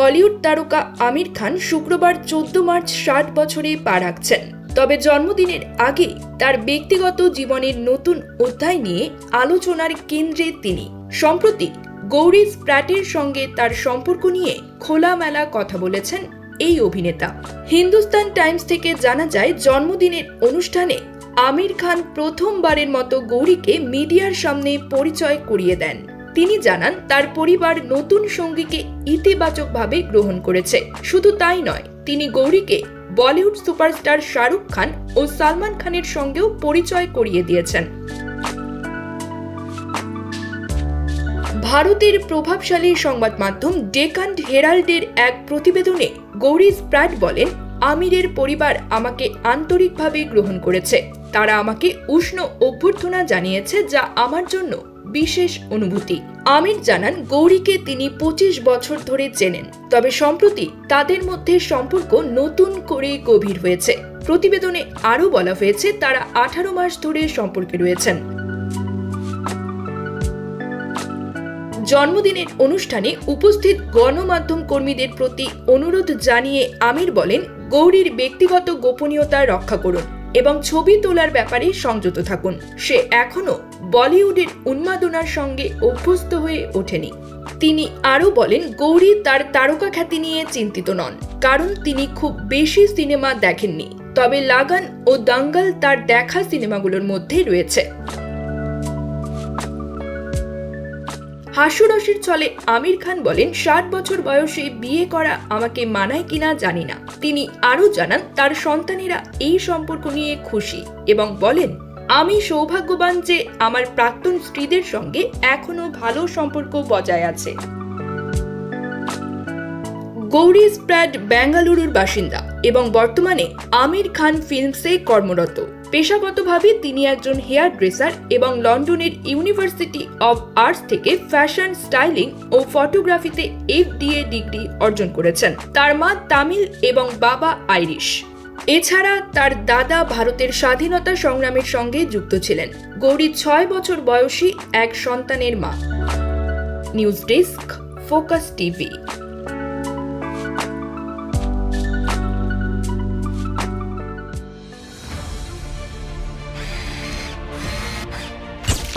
বলিউড তারকা আমির খান শুক্রবার চোদ্দ মার্চ ষাট বছরে পা রাখছেন। তবে জন্মদিনের আগে তার ব্যক্তিগত জীবনের নতুন অধ্যায় নিয়ে আলোচনার কেন্দ্রে তিনি। সম্প্রতি গৌরী স্প্র্যাটের সঙ্গে তার সম্পর্ক নিয়ে খোলামেলা কথা বলেছেন এই অভিনেতা। হিন্দুস্তান টাইমস থেকে জানা যায়, জন্মদিনের অনুষ্ঠানে আমির খান প্রথমবারের মতো গৌরীকে মিডিয়ার সামনে পরিচয় করিয়ে দেন। তিনি জানান, তার পরিবার নতুন সঙ্গীকে ইতিবাচকভাবে গ্রহণ করেছে। শুধু তাই নয়, তিনি গৌরীকে বলিউড সুপারস্টার শাহরুখ খান ও সালমান খানের সঙ্গেও পরিচয় করিয়ে দিয়েছেন। ভারতের প্রভাবশালী সংবাদ মাধ্যম ডেকান হেরাল্ডের এক প্রতিবেদনে গৌরী স্প্র্যাট বলেন, আমিরের পরিবার আমাকে আন্তরিকভাবে গ্রহণ করেছে। তারা আমাকে উষ্ণ অভ্যর্থনা জানিয়েছে যা আমার জন্য বিশেষ অনুভূতি। আমির জানান, গৌরীকে তিনি পঁচিশ বছর ধরে চেনেন, তবে সম্প্রতি তাদের মধ্যে সম্পর্ক নতুন করে গভীর হয়েছে। প্রতিবেদনে আরও বলা হয়েছে, তারা আঠারো মাস ধরে সম্পর্কে রয়েছেন। জন্মদিনের অনুষ্ঠানে উপস্থিত গণমাধ্যম কর্মীদের প্রতি অনুরোধ জানিয়ে আমির বলেন, গৌরীর ব্যক্তিগত গোপনীয়তা রক্ষা করুন। এবং ছবি তোলার ব্যাপারে সংযত থাকুন। সে এখনও বলিউডের উন্মাদনার সঙ্গে অভ্যস্ত হয়ে ওঠেনি। তিনি আরও বলেন, গৌরী তার তারকা খ্যাতি নিয়ে চিন্তিত নন, কারণ তিনি খুব বেশি সিনেমা দেখেননি। তবে লাগান ও দাঙ্গাল তার দেখা সিনেমাগুলোর মধ্যে রয়েছে। হাস্যরসের ছলে আমির খান বলেন, ষাট বছর বয়সে বিয়ে করা আমাকে মানায় কিনা জানি না। তিনি আরও জানান, তার সন্তানেরা এই সম্পর্ক নিয়ে খুশি এবং বলেন, আমি সৌভাগ্যবান যে আমার প্রাক্তন স্ত্রীদের সঙ্গে এখনও ভালো সম্পর্ক বজায় আছে। গৌরী স্প্র্যাড, বেঙ্গালুরুর বাসিন্দা এবং বর্তমানে আমির খান ফিল্মসে কর্মরত। পেশাগতভাবে তিনি একজন হেয়ার ড্রেসার এবং লন্ডনের ইউনিভার্সিটি অব আর্টস থেকে ফ্যাশন স্টাইলিং ও ফটোগ্রাফিতে এফডিএ ডিগ্রি অর্জন করেছেন। তার মা তামিল এবং বাবা আইরিশ এছাড়া তার দাদা ভারতের স্বাধীনতা সংগ্রামের সঙ্গে যুক্ত ছিলেন। গৌরী ছয় বছর বয়সী এক সন্তানের মা। News desk, focus TV.